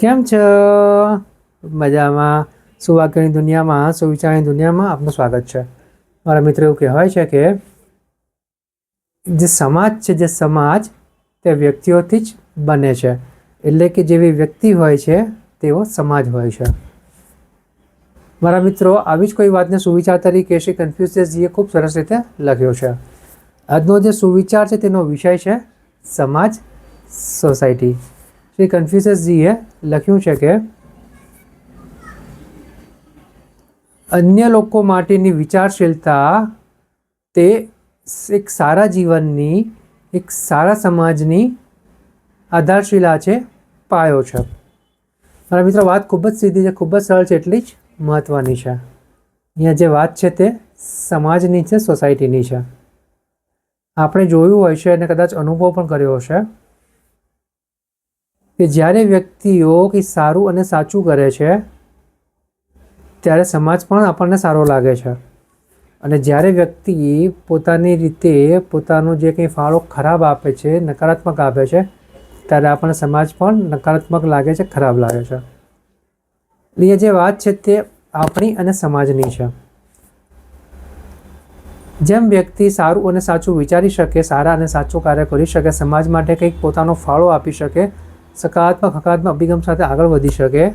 કેમ છો? મજામાં. સુવાક્યની દુનિયામાં સુવિચારની દુનિયામાં? આપનું સ્વાગત છે. મારા મિત્ર એવું કહેવાય છે કે જે સમાજ છે, જે સમાજ તે વ્યક્તિઓથી જ બને છે. એટલે કે જેવી વ્યક્તિ હોય છે તેવો સમાજ હોય છે. મારા મિત્રો, આવી જ કોઈ વાતને સુવિચાર તરીકે શ્રી કન્ફ્યુઝિયસજીએ ખૂબ સરસ રીતે લખ્યો છે. આજનો જે સુવિચાર છે, તેનો વિષય છે, સમાજ સોસાયટી. શ્રી કન્ફ્યુઝિયસજીએ લખ્યું છે કે અન્ય લોકો માટેની વિચારશીલતા તે એક સારા જીવનની, એક સારા સમાજની આધારશીલા છે, પાયો છે. મારા મિત્રો, વાત ખૂબ જ સીધી છે, ખૂબ જ સરળ છે, એટલી જ મહત્ત્વની છે. અહીંયા જે વાત છે તે સમાજની છે સોસાયટીની છે. આપણે જોયું હોય છે અને કદાચ અનુભવ પણ કર્યો હશે. કે જ્યારે વ્યક્તિઓ કંઈ સારું અને સાચું કરે છે, ત્યારે સમાજ પણ આપણને સારો લાગે છે. અને જ્યારે વ્યક્તિ પોતાની રીતે પોતાનો જે કંઈ ફાળો ખરાબ આપે છે, નકારાત્મક આપે છે, ત્યારે આપણને સમાજ પણ નકારાત્મક લાગે છે, ખરાબ લાગે છે. એટલે જે વાત છે તે આપણી અને સમાજની છે. જેમ વ્યક્તિ સારું અને સાચું વિચારી શકે, સારા અને સાચું કાર્ય કરી શકે, સમાજ માટે કંઈક પોતાનો ફાળો આપી શકે સકારાત્મક હકારાત્મક અભિગમ સાથે આગળ વધી શકે,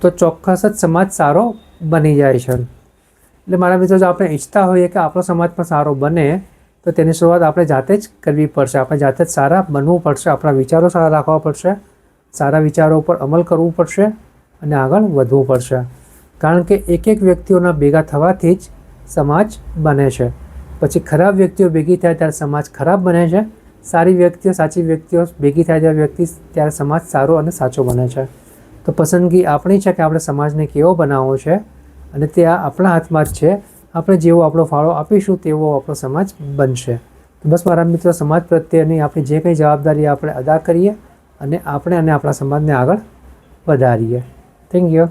તો ચોક્કસ જ સમાજ સારો બની જાય છે. એટલે મારા મિત્રો, જો આપણે ઈચ્છતા હોઈએ કે આપણો સમાજ પણ સારો બને, તો તેની શરૂઆત આપણે જાતે જ કરવી પડશે. આપણે જાતે જ સારા બનવું પડશે. આપણા વિચારો સારા રાખવા પડશે. સારા વિચારો ઉપર અમલ કરવું પડશે અને આગળ વધવું પડશે. કારણ કે એક એક વ્યક્તિઓના ભેગા થવાથી જ સમાજ બને છે. પછી ખરાબ વ્યક્તિઓ ભેગી થાય ત્યારે સમાજ ખરાબ બને છે. સારી વ્યક્તિઓ, સાચી વ્યક્તિઓ, ભેગી થાય ત્યારે વ્યક્તિ ત્યારે સમાજ સારો અને સાચો બને છે. તો પસંદગી આપણી છે કે આપણે સમાજને કેવો બનાવવો છે અને તે આ આપણા હાથમાં જ છે. આપણે જેવો આપણો ફાળો આપીશું તેવો આપણો સમાજ બનશે. તો બસ મારા મિત્રો, સમાજ પ્રત્યેની આપણી જે કંઈ જવાબદારી આપણે અદા કરીએ અને આપણે અને આપણા સમાજને આગળ વધારીએ. Thank you